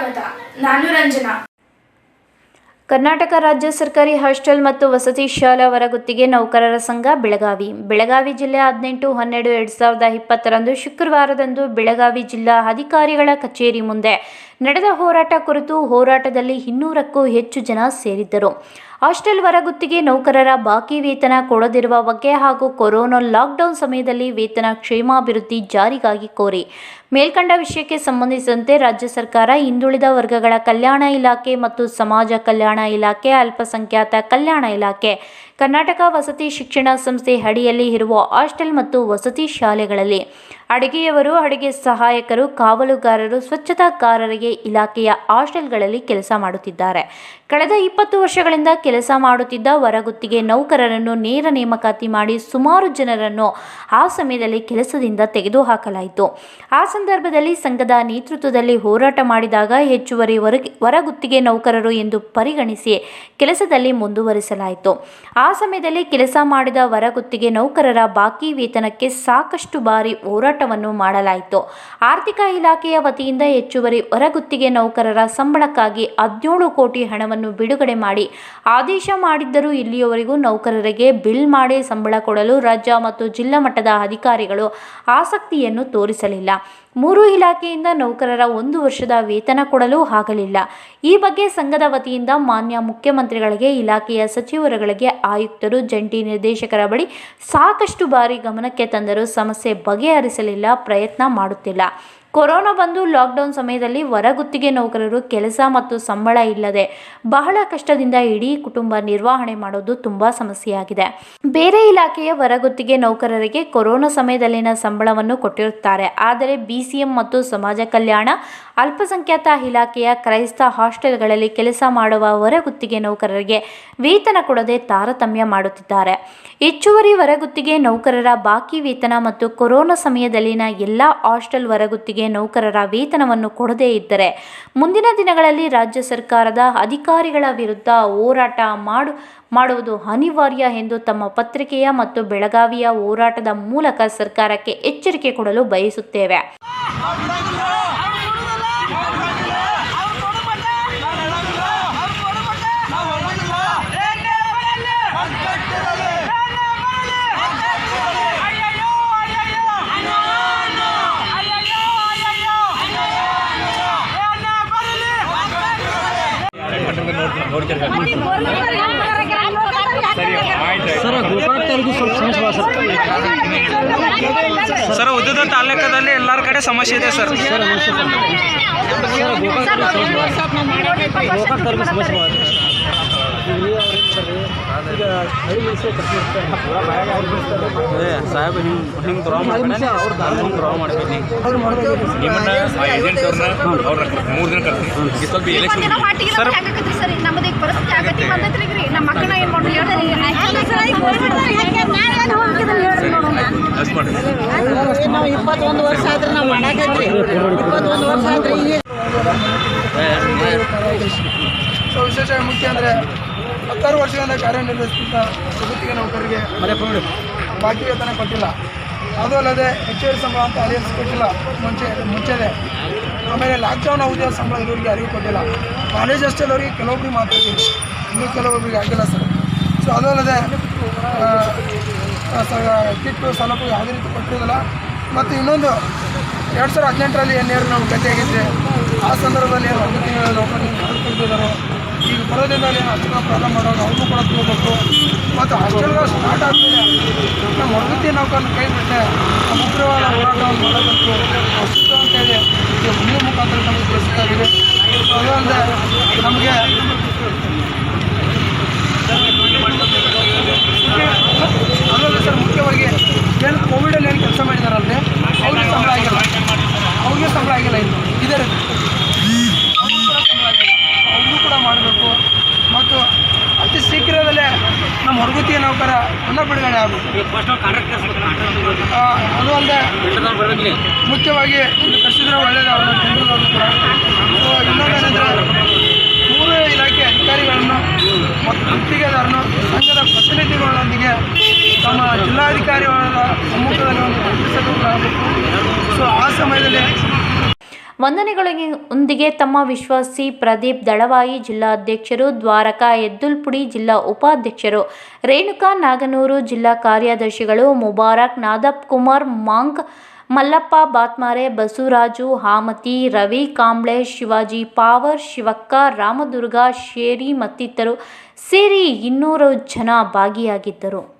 ಸ್ವಾಗತ. ನಾನು ರಂಜನಾ. ಕರ್ನಾಟಕ ರಾಜ್ಯ ಸರ್ಕಾರಿ ಹಾಸ್ಟೆಲ್ ಮತ್ತು ವಸತಿ ಶಾಲೆ ಅವರ ಗುತ್ತಿಗೆ ನೌಕರರ ಸಂಘ ಬೆಳಗಾವಿ. ಬೆಳಗಾವಿ ಜಿಲ್ಲೆ ಹದಿನೆಂಟು, ಹನ್ನೆರಡು, ಎರಡು ಸಾವಿರದ ಇಪ್ಪತ್ತರಂದು ಶುಕ್ರವಾರದಂದು ಬೆಳಗಾವಿ ಜಿಲ್ಲಾ ಅಧಿಕಾರಿಗಳ ಕಚೇರಿ ಮುಂದೆ ನಡೆದ ಹೋರಾಟ ಕುರಿತು ಹೋರಾಟದಲ್ಲಿ ಇನ್ನೂರಕ್ಕೂ ಹೆಚ್ಚು ಜನ ಸೇರಿದ್ದರು. ಹಾಸ್ಟೆಲ್ ಹೊರಗುತ್ತಿಗೆ ನೌಕರರ ಬಾಕಿ ವೇತನ ಕೊಡದಿರುವ ಬಗ್ಗೆ ಹಾಗೂ ಕೊರೋನಾ ಲಾಕ್ಡೌನ್ ಸಮಯದಲ್ಲಿ ವೇತನ ಕ್ಷೇಮಾಭಿವೃದ್ಧಿ ಜಾರಿಗಾಗಿ ಕೋರಿ. ಮೇಲ್ಕಂಡ ವಿಷಯಕ್ಕೆ ಸಂಬಂಧಿಸಿದಂತೆ ರಾಜ್ಯ ಸರ್ಕಾರ ಹಿಂದುಳಿದ ವರ್ಗಗಳ ಕಲ್ಯಾಣ ಇಲಾಖೆ ಮತ್ತು ಸಮಾಜ ಕಲ್ಯಾಣ ಇಲಾಖೆ, ಅಲ್ಪಸಂಖ್ಯಾತ ಕಲ್ಯಾಣ ಇಲಾಖೆ ಕರ್ನಾಟಕ ವಸತಿ ಶಿಕ್ಷಣ ಸಂಸ್ಥೆ ಅಡಿಯಲ್ಲಿ ಇರುವ ಹಾಸ್ಟೆಲ್ ಮತ್ತು ವಸತಿ ಶಾಲೆಗಳಲ್ಲಿ ಅಡುಗೆಯವರು, ಅಡುಗೆ ಸಹಾಯಕರು, ಕಾವಲುಗಾರರು, ಸ್ವಚ್ಛತಾಕಾರರಿಗೆ ಇಲಾಖೆಯ ಹಾಸ್ಟೆಲ್ಗಳಲ್ಲಿ ಕೆಲಸ ಮಾಡುತ್ತಿದ್ದಾರೆ. ಕಳೆದ ಇಪ್ಪತ್ತು ವರ್ಷಗಳಿಂದ ಕೆಲಸ ಮಾಡುತ್ತಿದ್ದ ಹೊರಗುತ್ತಿಗೆ ನೌಕರರನ್ನು ನೇರ ನೇಮಕಾತಿ ಮಾಡಿ ಸುಮಾರು ಜನರನ್ನು ಆ ಸಮಯದಲ್ಲಿ ಕೆಲಸದಿಂದ ತೆಗೆದುಹಾಕಲಾಯಿತು. ಆ ಸಂದರ್ಭದಲ್ಲಿ ಸಂಘದ ನೇತೃತ್ವದಲ್ಲಿ ಹೋರಾಟ ಮಾಡಿದಾಗ ಹೆಚ್ಚುವರಿ ಹೊರಗೆ ಹೊರಗುತ್ತಿಗೆ ನೌಕರರು ಎಂದು ಪರಿಗಣಿಸಿ ಕೆಲಸದಲ್ಲಿ ಮುಂದುವರಿಸಲಾಯಿತು. ಆ ಸಮಯದಲ್ಲಿ ಕೆಲಸ ಮಾಡಿದ ಹೊರಗುತ್ತಿಗೆ ನೌಕರರ ಬಾಕಿ ವೇತನಕ್ಕೆ ಸಾಕಷ್ಟು ಬಾರಿ ಹೋರಾಟವನ್ನು ಮಾಡಲಾಯಿತು. ಆರ್ಥಿಕ ಇಲಾಖೆಯ ವತಿಯಿಂದ ಹೆಚ್ಚುವರಿ ಹೊರಗುತ್ತಿಗೆ ನೌಕರರ ಸಂಬಳಕ್ಕಾಗಿ ಹದಿನೇಳು ಕೋಟಿ ಹಣವನ್ನು ಬಿಡುಗಡೆ ಮಾಡಿ ಆದೇಶ ಮಾಡಿದ್ದರೂ ಇಲ್ಲಿಯವರೆಗೂ ನೌಕರರಿಗೆ ಬಿಲ್ ಮಾಡಿ ಸಂಬಳ ಕೊಡಲು ರಾಜ್ಯ ಮತ್ತು ಜಿಲ್ಲಾ ಮಟ್ಟದ ಅಧಿಕಾರಿಗಳು ಆಸಕ್ತಿಯನ್ನು ತೋರಿಸಲಿಲ್ಲ. ಮೂರು ಇಲಾಖೆಯಿಂದ ನೌಕರರ ಒಂದು ವರ್ಷದ ವೇತನ ಕೊಡಲು ಆಗಲಿಲ್ಲ. ಈ ಬಗ್ಗೆ ಸಂಘದ ವತಿಯಿಂದ ಮಾನ್ಯ ಮುಖ್ಯಮಂತ್ರಿಗಳಿಗೆ, ಇಲಾಖೆಯ ಸಚಿವರುಗಳಿಗೆ, ಆಯುಕ್ತರು, ಜಂಟಿ ನಿರ್ದೇಶಕರ ಬಳಿ ಸಾಕಷ್ಟು ಬಾರಿ ಗಮನಕ್ಕೆ ತಂದರೂ ಸಮಸ್ಯೆ ಬಗೆಹರಿಸಲಿಲ್ಲ, ಪ್ರಯತ್ನ ಮಾಡುತ್ತಿಲ್ಲ. ಕೊರೋನಾ ಬಂದು ಲಾಕ್ಡೌನ್ ಸಮಯದಲ್ಲಿ ಹೊರಗುತ್ತಿಗೆ ನೌಕರರು ಕೆಲಸ ಮತ್ತು ಸಂಬಳ ಇಲ್ಲದೆ ಬಹಳ ಕಷ್ಟದಿಂದ ಇಡೀ ಕುಟುಂಬ ನಿರ್ವಹಣೆ ಮಾಡೋದು ತುಂಬ ಸಮಸ್ಯೆಯಾಗಿದೆ. ಬೇರೆ ಇಲಾಖೆಯ ಹೊರಗುತ್ತಿಗೆ ನೌಕರರಿಗೆ ಕೊರೋನಾ ಸಮಯದಲ್ಲಿನ ಸಂಬಳವನ್ನು ಕೊಟ್ಟಿರುತ್ತಾರೆ. ಆದರೆ ಬಿಸಿಎಂ ಮತ್ತು ಸಮಾಜ ಕಲ್ಯಾಣ ಅಲ್ಪಸಂಖ್ಯಾತ ಇಲಾಖೆಯ ಕ್ರೈಸ್ತ ಹಾಸ್ಟೆಲ್ಗಳಲ್ಲಿ ಕೆಲಸ ಮಾಡುವ ಹೊರಗುತ್ತಿಗೆ ನೌಕರರಿಗೆ ವೇತನ ಕೊಡದೆ ತಾರತಮ್ಯ ಮಾಡುತ್ತಿದ್ದಾರೆ. ಹೆಚ್ಚುವರಿ ಹೊರಗುತ್ತಿಗೆ ನೌಕರರ ಬಾಕಿ ವೇತನ ಮತ್ತು ಕೊರೋನಾ ಸಮಯದಲ್ಲಿನ ಎಲ್ಲ ಹಾಸ್ಟೆಲ್ ಹೊರಗುತ್ತಿಗೆ ನೌಕರರ ವೇತನವನ್ನು ಕೊಡದೇ ಇದ್ದರೆ ಮುಂದಿನ ದಿನಗಳಲ್ಲಿ ರಾಜ್ಯ ಸರ್ಕಾರದ ಅಧಿಕಾರಿಗಳ ವಿರುದ್ಧ ಹೋರಾಟ ಮಾಡು, ಮಾಡುವುದು ಅನಿವಾರ್ಯ ಎಂದು ತಮ್ಮ ಪತ್ರಿಕೆಯ ಮತ್ತು ಬೆಳಗಾವಿಯ ಹೋರಾಟದ ಮೂಲಕ ಸರ್ಕಾರಕ್ಕೆ ಎಚ್ಚರಿಕೆ ಕೊಡಲು ಬಯಸುತ್ತೇವೆ. ಸರ್ ಗೋಕಾಕ್ ತಾಲೂಕು ಸ್ವಲ್ಪ ಸಮಸ್ಯೆ ಸರ್ ಸರ್ ಉದ್ಯೋಗ ತಾಲೂಕದಲ್ಲಿ ಎಲ್ಲರ ಕಡೆ ಸಮಸ್ಯೆ ಇದೆ ಸರ್ ಸರ್ ನಮಸ್ತೆ ಸರ್ ಸರ್ ಗೋಕಾಕ್ ತಾಲೂಕು ಸಮಸ್ಯೆ ಭಾಳ ಗೋಕಾಕ್ ತಾಲೂಕು ಸಮಸ್ಯೆ ಭಾಳ ಈಗ ಐದು ನಿಮಿಷ ಕಟ್ಟಿ ಸಾಹೇಬ್ ಹಿಂಗೆ ಹಿಂಗೆ ಡ್ರಾ ಐದು ನಿಮಿಷ ಅವ್ರು ಹಿಂಗೆ ಡ್ರಾ ಮಾಡ್ತೀನಿ ನಿಮ್ಮನ್ನ ಆ ಏಜೆಂಟ್ ಅವ್ರನ್ನ ಅವ್ರ ಮೂರು ದಿನ ಕರ್ತೀನಿ ಈ ಸ್ವಲ್ಪ ಎಲೆಕ್ಷನ್ ಸರ್ ನಾವು ಇಪ್ಪತ್ತೊಂದು ವರ್ಷ ಆದ್ರೆ ನಾವು ಮಾಡಾಕೈತ್ರಿ ಇಪ್ಪತ್ತೊಂದು ವರ್ಷ ಆದ್ರೆ ಈಗ ಸೊ ವಿಶೇಷ ಮುಖ್ಯ ಅಂದರೆ ಹತ್ತಾರು ವರ್ಷಗಳಿಂದ ಕಾರ್ಯನಿರ್ವಹಿಸುತ್ತಿದ್ದ ಗುತ್ತಿಗೆ ನೌಕರರಿಗೆ ಬಾಕಿ ವೇತನ ಕೊಟ್ಟಿಲ್ಲ. ಅದು ಅಲ್ಲದೆ ಹೆಚ್ಚುವರಿ ಸಂಬಳ ಅಂತ ಅರಿವು ಕೊಟ್ಟಿಲ್ಲ. ಮುಂಚೆ, ಮುಂಚೆನೆ. ಆಮೇಲೆ ಲಾಕ್ಡೌನ್ ಅವಧಿಯ ಸಂಬಳ ಇರೋರಿಗೆ ಅರಿವು ಕೊಟ್ಟಿಲ್ಲ. ಕಾಲೇಜ್ ಅಷ್ಟೆಲ್ಲವರಿಗೆ ಕೆಲವೊಬ್ಬರಿಗೆ ಮಾತ್ರ ಇನ್ನು ಕೆಲವೊಬ್ಬರಿಗೆ ಆಗಿಲ್ಲ ಸರ್. ಸೊ ಅದು ಅಲ್ಲದೆ ಕಿಟ್ಟು ಸಲಪು ಯಾವುದೇ ರೀತಿ ಕೊಟ್ಟಿರೋದಿಲ್ಲ. ಮತ್ತು ಇನ್ನೊಂದು, ಎರಡು ಸಾವಿರದ ಹದಿನೆಂಟರಲ್ಲಿ ಏನೇನು ನಾವು ಗತಿಯಾಗಿದ್ದೆ ಆ ಸಂದರ್ಭದಲ್ಲಿ ಒಂದು ತಿಂಗಳ ನೌಕರರಿಗೆ ಕಳೆದುಕೊಳ್ತಿದ್ದಾರೋ ಈಗ ಬರೋದ್ರಿಂದ ಏನು ಅಷ್ಟೊಂದು ಪ್ರಾಬ್ಲಮ್ ಮಾಡೋರು ಅವ್ರಿಗೂ ಕೂಡ ತಗೋಬೇಕು ಮತ್ತು ಹಾಸ್ಟೆಲ್ಗಳು ಸ್ಟಾರ್ಟ್ ಆದಮೇಲೆ ನಮ್ಮ ಹೊರಗುತ್ತಿ ನೌಕರನ್ನು ಕೈ ಬಿಟ್ಟರೆ ನಮ್ಮ ಉಗ್ರವಾದ ಹೋರಾಟವನ್ನು ಮಾಡೋದಂತೂ ಅಷ್ಟು ಅಂತೇಳಿ ಈಗ ನೀವು ಮುಖಾಂತರ ನಮಗೆ ತಿಳಿಸ್ತಾಗಿದೆ ಸೊ ಅದು ಅಂದರೆ ನಮಗೆ ಅದರಲ್ಲಿ ಮುಖ್ಯವಾಗಿ ಏನು ಕೋವಿಡಲ್ಲಿ ಏನು ಕೆಲಸ ಮಾಡಿದಾರಲ್ರಿ? ಅವ್ರಿಗೆ ಸಂಬಳ ಆಗಿಲ್ಲ. ಅವ್ರಿಗೆ ಸಂಬಳ ಆಗಿಲ್ಲ ಇದೇ ರೀತಿ. ಅವ್ರಿಗೂ ಕೂಡ ಮಾಡಬೇಕು. ಶೀಘ್ರದಲ್ಲೇ ನಮ್ಮ ಹೊರಗುತ್ತಿಗೆ ನೌಕರ ಅನ್ನ ಬಿಡುಗಡೆ ಆಗುತ್ತೆ ಅದು ಅಲ್ಲದೆ ಮುಖ್ಯವಾಗಿ ಕಷ್ಟಿದ್ರೆ ಕಳಿಸಿದ್ರೆ ಒಳ್ಳೆಯದು ಅವರು ಕೂಡ. ಇನ್ನೊಂದೇನೆಂದರೆ ಮೂರು ಇಲಾಖೆ ಅಧಿಕಾರಿಗಳನ್ನು ಮತ್ತು ಗುತ್ತಿಗೆದಾರನು ಸಂಘದ ಪ್ರತಿನಿಧಿಗಳೊಂದಿಗೆ ತಮ್ಮ ಜಿಲ್ಲಾಧಿಕಾರಿಗಳ ಸಮ್ಮುಖದಲ್ಲಿ ಒಂದು ಚರ್ಚಿಸಲು ಆಗಬೇಕು ಸೊ ಆ ಸಮಯದಲ್ಲಿ ವಂದನೆಗಳೊಂದಿಗೆ ತಮ್ಮ ವಿಶ್ವಾಸಿ ಪ್ರದೀಪ್ ದಳವಾಯಿ ಜಿಲ್ಲಾಧ್ಯಕ್ಷರು ದ್ವಾರಕಾ ಎದ್ದುಲ್ಪುಡಿ ಜಿಲ್ಲಾ ಉಪಾಧ್ಯಕ್ಷರು, ರೇಣುಕಾ ನಾಗನೂರು ಜಿಲ್ಲಾ ಕಾರ್ಯದರ್ಶಿಗಳು, ಮುಬಾರಕ್ ನಾದಪ್ ಕುಮಾರ್ ಮಾಂಗ್ ಮಲ್ಲಪ್ಪ ಬಾತ್ಮಾರೆ, ಬಸವರಾಜು ಹಾಮತಿ, ರವಿ ಕಾಂಬ್ಳೆ, ಶಿವಾಜಿ ಪಾವರ್, ಶಿವಕ್ಕ ರಾಮದುರ್ಗ, ಶೇರಿ ಮತ್ತಿತರರು ಸೇರಿ ಇನ್ನೂರು ಜನ ಭಾಗಿಯಾಗಿದ್ದರು.